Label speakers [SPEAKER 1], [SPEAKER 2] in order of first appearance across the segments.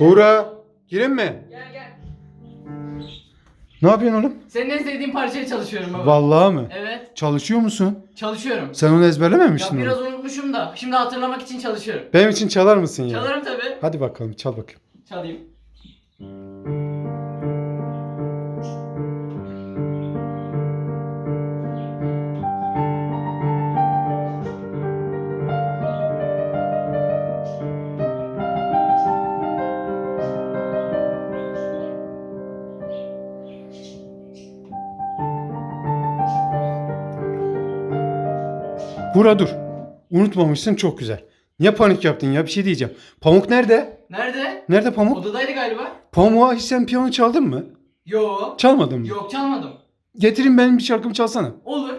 [SPEAKER 1] Buğra girin mi?
[SPEAKER 2] Gel gel.
[SPEAKER 1] Ne yapıyorsun oğlum?
[SPEAKER 2] Senin en sevdiğin parçaya çalışıyorum baba.
[SPEAKER 1] Vallahi mı?
[SPEAKER 2] Evet.
[SPEAKER 1] Çalışıyor musun?
[SPEAKER 2] Çalışıyorum.
[SPEAKER 1] Sen onu
[SPEAKER 2] Ya
[SPEAKER 1] ezberlememiştin mi?
[SPEAKER 2] biraz unutmuşum da. Şimdi hatırlamak için çalışıyorum.
[SPEAKER 1] Benim için çalar mısın ya?
[SPEAKER 2] Çalarım tabi.
[SPEAKER 1] Hadi bakalım çal bakayım.
[SPEAKER 2] Çalayım.
[SPEAKER 1] Buğra dur. Unutmamışsın çok güzel. Niye panik yaptın ya? Bir şey diyeceğim. Pamuk nerede?
[SPEAKER 2] Nerede?
[SPEAKER 1] Nerede Pamuk?
[SPEAKER 2] Odadaydı galiba.
[SPEAKER 1] Pamuk'a hiç sen piyano çaldın mı?
[SPEAKER 2] Yo.
[SPEAKER 1] Çalmadın mı?
[SPEAKER 2] Yok çalmadım.
[SPEAKER 1] Getirin benim bir şarkımı çalsana.
[SPEAKER 2] Olur.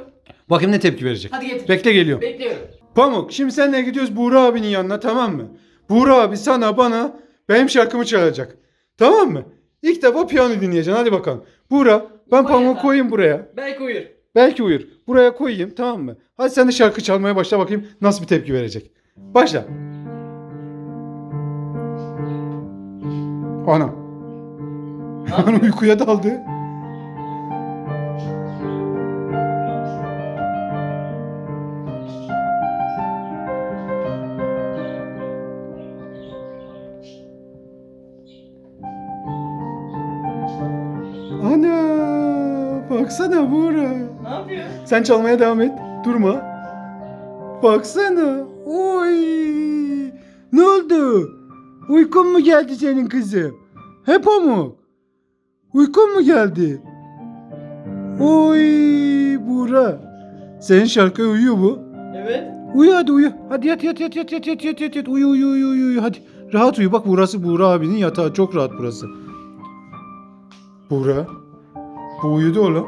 [SPEAKER 1] Bakayım ne tepki verecek.
[SPEAKER 2] Hadi getir.
[SPEAKER 1] Bekle geliyorum.
[SPEAKER 2] Bekliyorum.
[SPEAKER 1] Pamuk şimdi seninle gidiyoruz Buğra abinin yanına tamam mı? Buğra abi sana bana benim şarkımı çalacak. Tamam mı? İlk defa piyano dinleyeceksin hadi bakalım. Buğra ben
[SPEAKER 2] Koy
[SPEAKER 1] Pamuk'u
[SPEAKER 2] yatağa.
[SPEAKER 1] koyayım buraya.
[SPEAKER 2] Belki uyur.
[SPEAKER 1] Belki uyur. Buraya koyayım tamam mı? Hadi sen de şarkı çalmaya başla bakayım nasıl bir tepki verecek. Başla. Ana. Ana uykuya daldı. Baksana Buğra.
[SPEAKER 2] ne yapıyor?
[SPEAKER 1] Sen çalmaya devam et. Durma. Baksana. Oy. Ne oldu? Uykun mu geldi senin kızım? He Pamuk? Uykun mu geldi? Oy Buğra. Senin şarkıya uyuyor bu.
[SPEAKER 2] Evet.
[SPEAKER 1] Uyu hadi uyu. Hadi yat yat yat yat yat yat yat yat yat. Uyu uyu uyu uyu. Hadi. Rahat uyu. Bak burası Buğra abinin yatağı. Çok rahat burası. Buğra. Bu uyudu oğlum.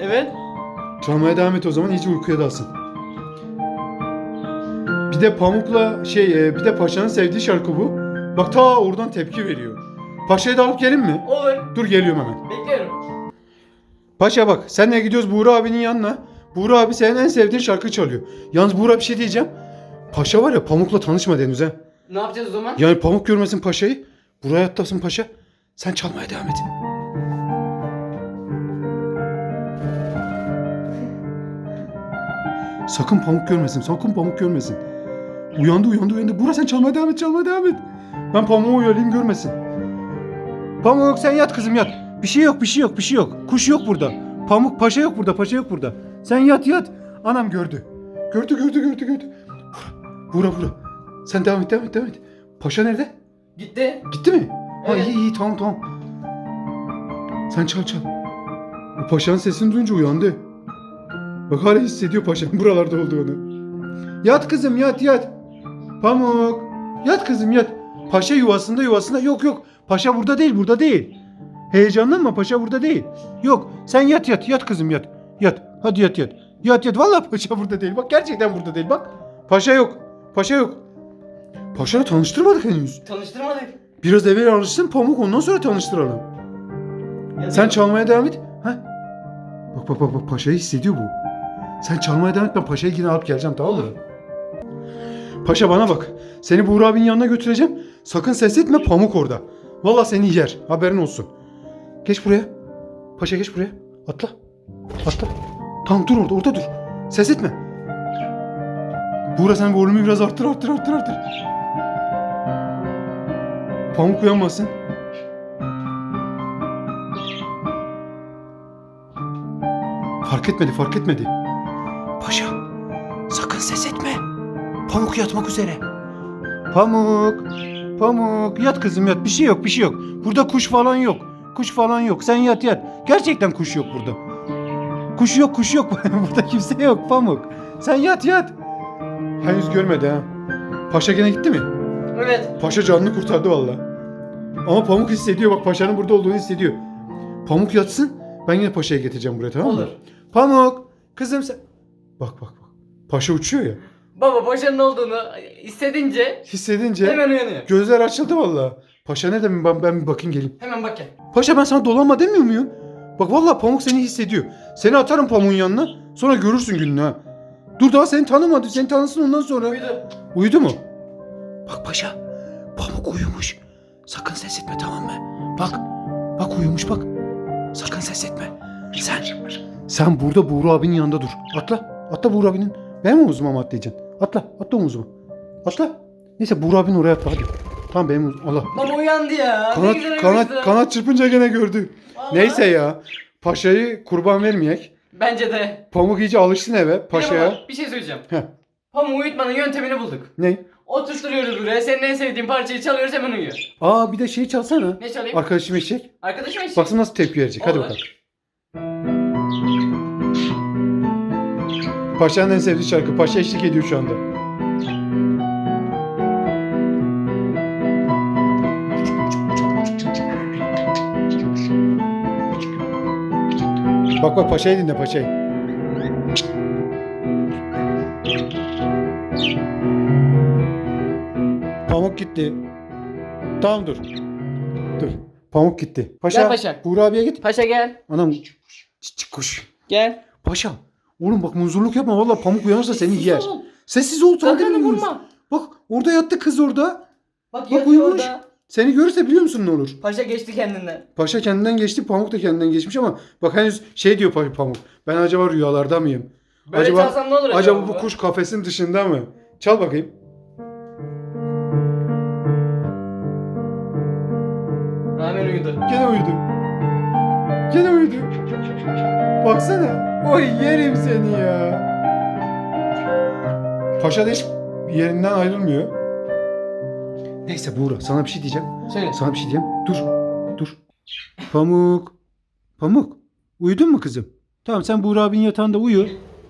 [SPEAKER 2] Evet.
[SPEAKER 1] Çalmaya devam et o zaman iyice uykuya dalsın. Bir de Pamuk'la şey e, bir de Paşa'nın sevdiği şarkı bu. Bak ta oradan tepki veriyor. Paşa'yı da alıp gelin mi?
[SPEAKER 2] Olur.
[SPEAKER 1] Dur geliyorum hemen.
[SPEAKER 2] Bekliyorum.
[SPEAKER 1] Paşa bak senle gidiyoruz Buğra abinin yanına. Buğra abi senin en sevdiğin şarkı çalıyor. Yalnız Buğra bir şey diyeceğim. Paşa var ya Pamuk'la tanışma henüz ha.
[SPEAKER 2] Ne yapacağız o zaman?
[SPEAKER 1] Yani Pamuk görmesin Paşa'yı. Buraya atlasın Paşa. Sen çalmaya devam et. Sakın Pamuk görmesin. Sakın Pamuk görmesin. Uyandı uyandı uyandı. Buğra sen çalmaya devam et çalmaya devam et. Ben Pamuk'u uyarayım görmesin. Pamuk sen yat kızım yat. Bir şey yok bir şey yok bir şey yok. Kuş yok burada. Pamuk paşa yok burada paşa yok burada. Sen yat yat. Anam gördü. Gördü gördü gördü gördü. Buğra. Buğra. Sen devam et devam et devam et. Paşa nerede?
[SPEAKER 2] Gitti.
[SPEAKER 1] Gitti mi? Ha
[SPEAKER 2] Evet.
[SPEAKER 1] iyi iyi tamam tamam. Sen çal çal. Bu paşanın sesini duyunca uyandı. Bak hala hissediyor paşanın buralarda olduğunu. Yat kızım yat yat. Pamuk. Yat kızım yat. Paşa yuvasında yuvasında. Yok yok. Paşa burada değil burada değil. Heyecanlanma paşa burada değil. Yok sen yat yat yat kızım yat. Yat. Hadi yat yat. Yat yat. Vallahi paşa burada değil. Bak gerçekten burada değil bak. Paşa yok. Paşa yok. Paşa'yla tanıştırmadık henüz.
[SPEAKER 2] Tanıştırmadık.
[SPEAKER 1] Biraz evvel alışsın pamuk ondan sonra tanıştıralım.
[SPEAKER 2] Yazıyor.
[SPEAKER 1] Sen çalmaya devam et. Ha? Bak bak bak bak paşayı hissediyor bu. Sen çalmaya devam et ben paşayı yine alıp geleceğim tamam mı? Paşa bana bak. Seni Buğra abinin yanına götüreceğim. Sakın ses etme pamuk orada. Vallahi seni yer. Haberin olsun. Geç buraya. Paşa geç buraya. Atla. Atla. Tamam dur orada orada dur. Ses etme. Buğra sen volümü biraz arttır arttır arttır arttır. Pamuk uyanmasın. Fark etmedi, fark etmedi. Paşa, sakın ses etme. Pamuk yatmak üzere. Pamuk, Pamuk yat kızım yat. Bir şey yok, bir şey yok. Burada kuş falan yok. Kuş falan yok. Sen yat yat. Gerçekten kuş yok burada. Kuş yok, kuş yok. burada kimse yok Pamuk. Sen yat yat. Henüz görmedi ha. Paşa gene gitti mi?
[SPEAKER 2] Evet.
[SPEAKER 1] Paşa canını kurtardı valla. Ama Pamuk hissediyor bak Paşa'nın burada olduğunu hissediyor. Pamuk yatsın ben yine Paşa'yı getireceğim buraya tamam mı?
[SPEAKER 2] Olur.
[SPEAKER 1] Pamuk kızım sen... Bak bak bak. Paşa uçuyor ya.
[SPEAKER 2] Baba paşanın olduğunu hissedince
[SPEAKER 1] Hissedince
[SPEAKER 2] hemen uyanıyor.
[SPEAKER 1] gözler açıldı valla. Paşa ne demin ben, ben bir bakayım geleyim.
[SPEAKER 2] Hemen bak gel.
[SPEAKER 1] Paşa ben sana dolanma demiyor muyum? Bak valla Pamuk seni hissediyor. Seni atarım Pamuk'un yanına sonra görürsün gününü ha. Dur daha seni tanımadı. Seni tanısın ondan sonra.
[SPEAKER 2] Uyudu.
[SPEAKER 1] Uyudu mu? Bak paşa. Pamuk uyumuş. Sakın ses etme tamam mı? Bak. Bak uyumuş bak. Sakın ses etme. Sen. Sen burada Buğra abinin yanında dur. Atla. Atla Buğra abinin. Benim omuzuma mı atlayacaksın? Atla. Atla omuzuma. Atla. Neyse Buğra abinin oraya atla hadi. Tamam benim omuzum. Allah.
[SPEAKER 2] Baba uyandı ya. ne
[SPEAKER 1] Kanat,
[SPEAKER 2] güzel
[SPEAKER 1] kanat, kanat çırpınca gene gördü.
[SPEAKER 2] Vallahi.
[SPEAKER 1] Neyse ya. Paşayı kurban vermeyek.
[SPEAKER 2] Bence de.
[SPEAKER 1] Pamuk iyice alışsın eve.
[SPEAKER 2] Bir
[SPEAKER 1] Paşaya.
[SPEAKER 2] baba, Bir şey söyleyeceğim.
[SPEAKER 1] Heh.
[SPEAKER 2] Pamuğu uyutmanın yöntemini bulduk.
[SPEAKER 1] Ne?
[SPEAKER 2] Oturtuyoruz buraya. Senin en sevdiğin parçayı çalıyoruz hemen uyuyor.
[SPEAKER 1] Aa bir de şey çalsana.
[SPEAKER 2] Ne çalayım?
[SPEAKER 1] Arkadaşım eşek.
[SPEAKER 2] Arkadaşım eşek.
[SPEAKER 1] Baksın nasıl tepki verecek. Hadi
[SPEAKER 2] Olur.
[SPEAKER 1] bakalım. Paşa'nın en sevdiği şarkı. Paşa eşlik ediyor şu anda. Bak bak Paşa'yı dinle Paşa'yı. Pamuk gitti. Tamam dur. Dur. Pamuk gitti. Paşa.
[SPEAKER 2] Gel Paşa.
[SPEAKER 1] Buğra abiye git.
[SPEAKER 2] Paşa gel.
[SPEAKER 1] Anam çık kuş.
[SPEAKER 2] Gel.
[SPEAKER 1] Paşa. Oğlum bak muzurluk yapma valla pamuk uyanırsa seni
[SPEAKER 2] Sessiz
[SPEAKER 1] yer.
[SPEAKER 2] ol.
[SPEAKER 1] Sessiz ol
[SPEAKER 2] Sakın
[SPEAKER 1] muyuz?
[SPEAKER 2] vurma.
[SPEAKER 1] Bak orada yattı kız orada.
[SPEAKER 2] Bak,
[SPEAKER 1] Bak
[SPEAKER 2] yatıyor
[SPEAKER 1] uyumuş.
[SPEAKER 2] orada.
[SPEAKER 1] Seni görürse biliyor musun ne olur?
[SPEAKER 2] Paşa geçti kendinden.
[SPEAKER 1] Paşa kendinden geçti pamuk da kendinden geçmiş ama bak henüz şey diyor Pa- pamuk. Ben acaba rüyalarda mıyım?
[SPEAKER 2] Böyle
[SPEAKER 1] acaba
[SPEAKER 2] çalsam ne olur acaba?
[SPEAKER 1] acaba bu kuş kafesin dışında mı? Çal bakayım.
[SPEAKER 2] Hemen uyudu.
[SPEAKER 1] Gene uyudu. Gene uyudu. Baksana. Oy yerim seni ya. Paşa da hiç yerinden ayrılmıyor. Neyse Buğra sana bir şey diyeceğim.
[SPEAKER 2] Söyle.
[SPEAKER 1] Sana bir şey diyeceğim. Dur. Dur. Pamuk. Pamuk. Uyudun mu kızım? Tamam sen Buğra abinin yatağında uyu.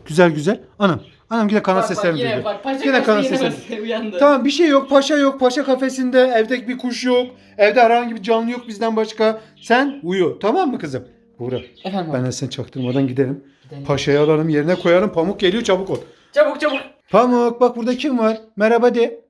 [SPEAKER 1] Güzel güzel. Anam. Anam yine kanat seslerini
[SPEAKER 2] yine
[SPEAKER 1] duydu.
[SPEAKER 2] bak. Paşa
[SPEAKER 1] Yine kanat
[SPEAKER 2] yine
[SPEAKER 1] sesleri.
[SPEAKER 2] bak, uyandı.
[SPEAKER 1] Tamam bir şey yok. Paşa yok. Paşa kafesinde. Evde bir kuş yok. Evde herhangi bir canlı yok bizden başka. Sen uyu. Tamam mı kızım? Buğra.
[SPEAKER 2] Efendim
[SPEAKER 1] Ben de sen çaktırmadan gidelim.
[SPEAKER 2] Gidelim.
[SPEAKER 1] Paşa'yı alalım yerine koyalım. Pamuk geliyor çabuk ol.
[SPEAKER 2] Çabuk çabuk.
[SPEAKER 1] Pamuk bak burada kim var? Merhaba de.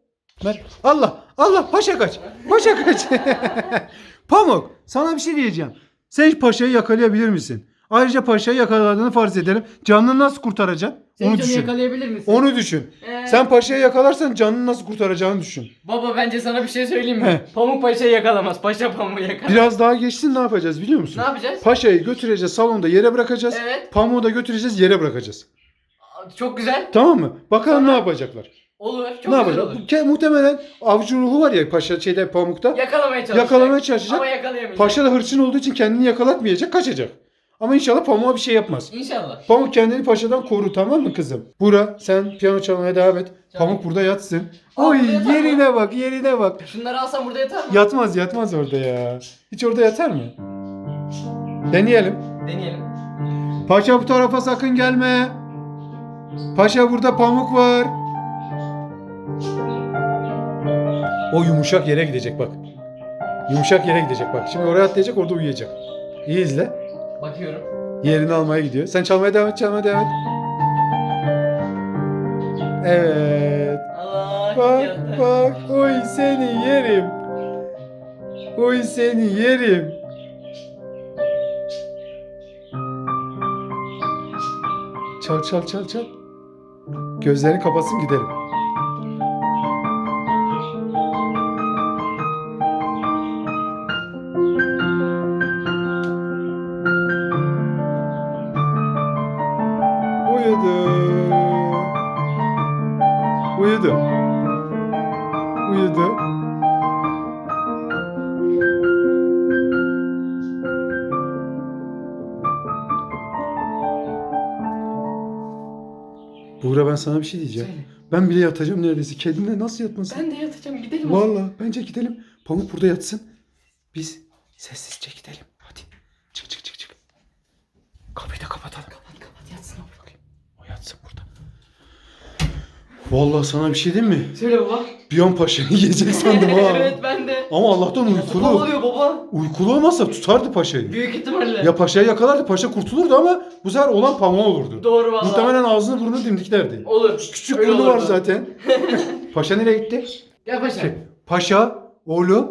[SPEAKER 1] Mer Allah Allah paşa kaç. Paşa kaç. Pamuk sana bir şey diyeceğim. Sen paşayı yakalayabilir misin? Ayrıca paşayı yakaladığını farz edelim. Canını nasıl kurtaracaksın? Onu
[SPEAKER 2] onu
[SPEAKER 1] düşün.
[SPEAKER 2] yakalayabilir misin?
[SPEAKER 1] Onu düşün.
[SPEAKER 2] Ee,
[SPEAKER 1] Sen paşayı yakalarsan canını nasıl kurtaracağını düşün.
[SPEAKER 2] Baba bence sana bir şey söyleyeyim mi? Pamuk Paşa'yı yakalamaz. Paşa Pamuk'u yakalar.
[SPEAKER 1] Biraz daha geçsin ne yapacağız biliyor musun?
[SPEAKER 2] Ne yapacağız?
[SPEAKER 1] Paşayı götüreceğiz salonda yere bırakacağız.
[SPEAKER 2] Evet.
[SPEAKER 1] Pamuğu da götüreceğiz yere bırakacağız.
[SPEAKER 2] Çok güzel.
[SPEAKER 1] Tamam mı? Bakalım
[SPEAKER 2] Sonra-
[SPEAKER 1] ne yapacaklar.
[SPEAKER 2] Olur. Çok
[SPEAKER 1] ne
[SPEAKER 2] güzel
[SPEAKER 1] yapacak?
[SPEAKER 2] olur.
[SPEAKER 1] Ke- Muhtemelen avcı ruhu var ya paşa şeyde pamukta.
[SPEAKER 2] Yakalamaya çalışacak.
[SPEAKER 1] Yakalamaya çalışacak.
[SPEAKER 2] Ama yakalayamayacak.
[SPEAKER 1] Paşa da hırçın olduğu için kendini yakalatmayacak, kaçacak. Ama inşallah pamuğa bir şey yapmaz.
[SPEAKER 2] İnşallah.
[SPEAKER 1] Pamuk kendini paşadan koru tamam mı kızım? Bura sen piyano çalmaya devam et. Pamuk burada yatsın.
[SPEAKER 2] Aa,
[SPEAKER 1] Oy
[SPEAKER 2] burada yatar
[SPEAKER 1] yerine bak yerine bak.
[SPEAKER 2] Şunları alsam burada yatar mı?
[SPEAKER 1] Yatmaz yatmaz orada ya. Hiç orada yatar mı? Deneyelim.
[SPEAKER 2] Deneyelim.
[SPEAKER 1] Paşa bu tarafa sakın gelme. Paşa burada pamuk var. O yumuşak yere gidecek bak. Yumuşak yere gidecek bak. Şimdi oraya atlayacak orada uyuyacak. İyi izle.
[SPEAKER 2] Bakıyorum.
[SPEAKER 1] Yerini almaya gidiyor. Sen çalmaya devam et, çalmaya devam et. Evet.
[SPEAKER 2] Allah
[SPEAKER 1] Bak
[SPEAKER 2] yattı.
[SPEAKER 1] bak. Oy seni yerim. Oy seni yerim. Çal çal çal çal. Gözlerini kapatsın gidelim. Uyudu. Uyudu. Uyudu. Buğra ben sana bir şey diyeceğim.
[SPEAKER 2] Söyle.
[SPEAKER 1] Ben bile yatacağım neredeyse. Kedimle nasıl yatmasın?
[SPEAKER 2] Ben de yatacağım. Gidelim.
[SPEAKER 1] Vallahi bence gidelim. Pamuk burada yatsın. Biz sessizce gidelim. Hadi. Çık çık çık çık. Kapıyı da kapatalım.
[SPEAKER 2] Kapat kapat yatsın o.
[SPEAKER 1] O yatsın burada. Vallahi sana bir şey diyeyim mi?
[SPEAKER 2] Söyle baba.
[SPEAKER 1] Bir an paşayı yiyecek sandım ha.
[SPEAKER 2] evet ben de.
[SPEAKER 1] Ama Allah'tan
[SPEAKER 2] Ne
[SPEAKER 1] uykulu.
[SPEAKER 2] oluyor baba?
[SPEAKER 1] Uykulu olmazsa tutardı paşayı.
[SPEAKER 2] Büyük ihtimalle.
[SPEAKER 1] Ya paşayı yakalardı paşa kurtulurdu ama bu sefer olan pamuğu olurdu.
[SPEAKER 2] Doğru valla.
[SPEAKER 1] Muhtemelen ağzını burnunu dimdiklerdi.
[SPEAKER 2] Olur.
[SPEAKER 1] Küçük
[SPEAKER 2] Öyle
[SPEAKER 1] burnu var
[SPEAKER 2] olurdu.
[SPEAKER 1] zaten. paşa nereye gitti?
[SPEAKER 2] Gel paşa.
[SPEAKER 1] Şey, paşa, oğlum